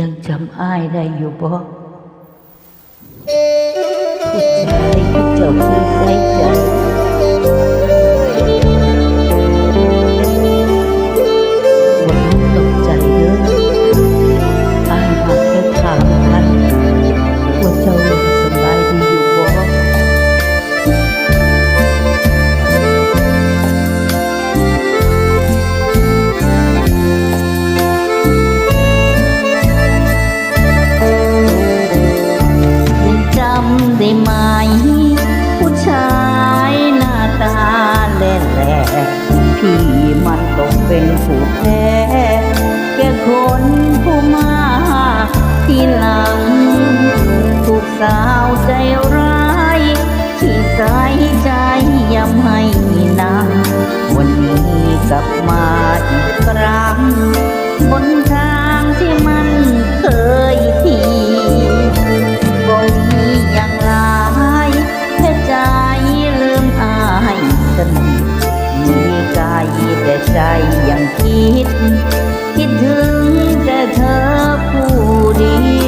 ยังจำอ้ายได้อยู่บ่ผู้ชายที่เจ้าคือใส่ใจ พี่มันตกเป็นผู้แพ้แก่คนผู้มาที่หลังถูกสาวใจร้ายที่สาใจยำให้นางวันนี้กลับมา ใจแต่ใจยังคิด คิดถึงแต่เธอผู้เดียว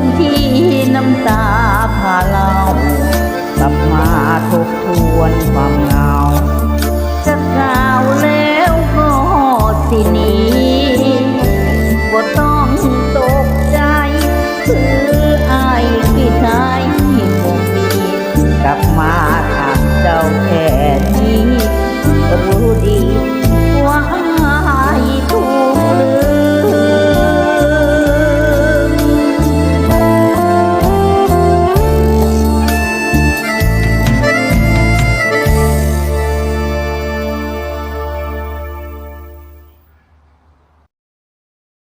นที่น้ำตาพาเรากลับมาทบทวนความ